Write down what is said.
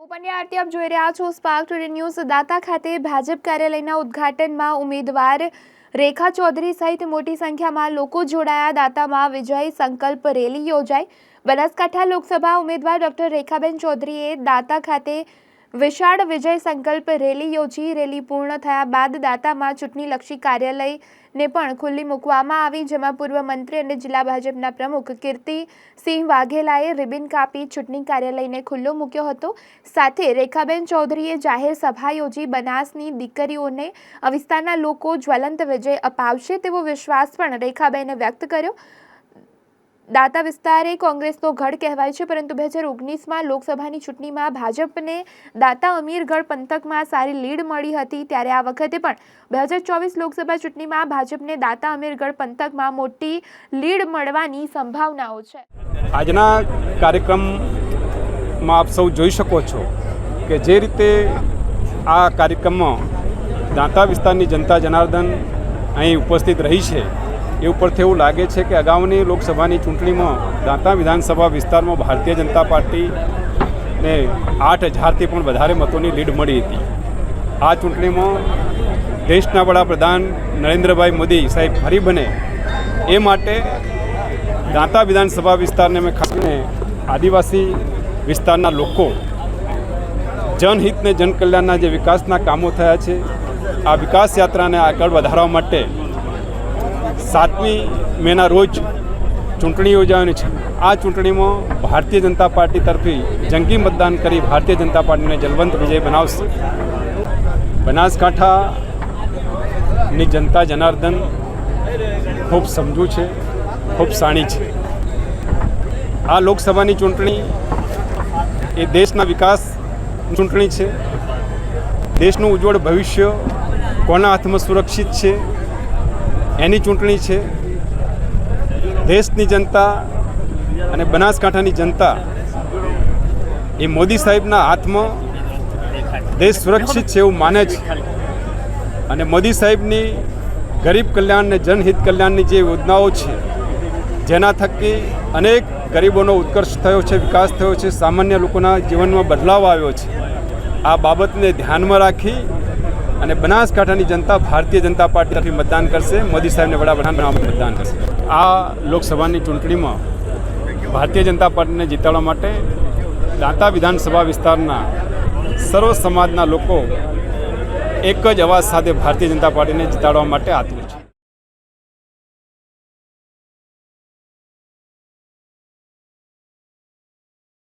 હું પંડ્યા આરતી આપ જોઈ રહ્યા છો સ્પાર્ક ટુડે ન્યૂઝ દાતા ખાતે ભાજપ કાર્યાલયના ઉદ્ઘાટનમાં ઉમેદવાર રેખા ચૌધરી સહિત મોટી સંખ્યામાં લોકો જોડાયા. દાતામાં વિજય સંકલ્પ રેલી યોજાઈ. બનાસકાંઠા લોકસભા ઉમેદવાર ડોક્ટર રેખાબેન ચૌધરીએ દાતા ખાતે વિશાળ વિજય સંકલ્પ રેલી યોજી. રેલી પૂર્ણ થયા બાદ દાતામાં ચૂંટણીલક્ષી કાર્યાલયને પણ ખુલ્લી મૂકવામાં આવી, જેમાં પૂર્વ મંત્રી અને જિલ્લા ભાજપના પ્રમુખ કીર્તિસિંહ વાઘેલાએ રિબિન કાપી ચૂંટણી કાર્યાલયને ખુલ્લો મૂક્યો હતો. સાથે રેખાબેન ચૌધરીએ જાહેર સભા યોજી. બનાસની દીકરીઓને આ લોકો જ્વલંત વિજય અપાવશે તેવો વિશ્વાસ પણ રેખાબેને વ્યક્ત કર્યો. દાતા વિસ્તાર એ કોંગ્રેસનો ગઢ કહેવાય છે, પરંતુ બે હજાર ઓગણીસમાં લોકસભાની ચૂંટણીમાં ભાજપને દાતા અમીરગઢ પંથકમાં સારી લીડ મળી હતી, ત્યારે આ વખતે પણ બે હજાર ચોવીસ લોકસભા ચૂંટણીમાં ભાજપને દાતા અમીરગઢ પંથકમાં મોટી લીડ મળવાની સંભાવનાઓ છે. આજના કાર્યક્રમમાં આપ સૌ જોઈ શકો છો કે જે રીતે આ કાર્યક્રમમાં દાંતા વિસ્તારની જનતા જનાર્દન અહીં ઉપસ્થિત રહી છે એ ઉપરથી એવું લાગે છે કે અગાઉની લોકસભાની ચૂંટણીમાં દાંતા વિધાનસભા વિસ્તારમાં ભારતીય જનતા પાર્ટીને આઠ હજારથી પણ વધારે મતોની લીડ મળી હતી. આ ચૂંટણીમાં દેશના વડાપ્રધાન નરેન્દ્રભાઈ મોદી સાહેબ ફરી બને એ માટે દાંતા વિધાનસભા વિસ્તારને મેં ખાસને આદિવાસી વિસ્તારના લોકો જનહિતને જનકલ્યાણના જે વિકાસના કામો થયા છે, આ વિકાસ યાત્રાને આગળ વધારવા માટે સાતમી મેના રોજ ચૂંટણી યોજાવાની છે. આ ચૂંટણીમાં ભારતીય જનતા પાર્ટી તરફી જંગી મતદાન કરી ભારતીય જનતા પાર્ટીને જલવંત વિજય બનાવશે. બનાસકાંઠાની જનતા જનાર્દન ખૂબ સમજુ છે, ખૂબ સાણી છે. આ લોકસભાની ચૂંટણી એ દેશના વિકાસ ચૂંટણી છે. દેશનું ઉજ્જવળ ભવિષ્ય કોના હાથમાં સુરક્ષિત છે? એની ચૂંટણી છે. દેશની જનતા અને બનાસકાંઠાની જનતા એ મોદી સાહેબના હાથમાં દેશ સુરક્ષિત છે એવું માને છે. અને મોદી સાહેબની ગરીબ કલ્યાણ અને જનહિત કલ્યાણની જે યોજનાઓ છે, જેના થકી અનેક ગરીબોનો ઉત્કર્ષ થયો છે, વિકાસ થયો છે, સામાન્ય લોકોના જીવનમાં બદલાવ આવ્યો છે. આ બાબતને ધ્યાનમાં રાખી અને બનાસકાંઠાની જનતા ભારતીય જનતા પાર્ટી તરફી મતદાન કરશે. મોદી સાહેબને વડાપ્રધાન બનાવવા મતદાન કરશે. આ લોકસભાની ચૂંટણીમાં ભારતીય જનતા પાર્ટીને જીતાડવા માટે દાંતા વિધાનસભા વિસ્તારના સર્વ સમાજના લોકો એક જ અવાજ સાથે ભારતીય જનતા પાર્ટીને જીતાડવા માટે આતુર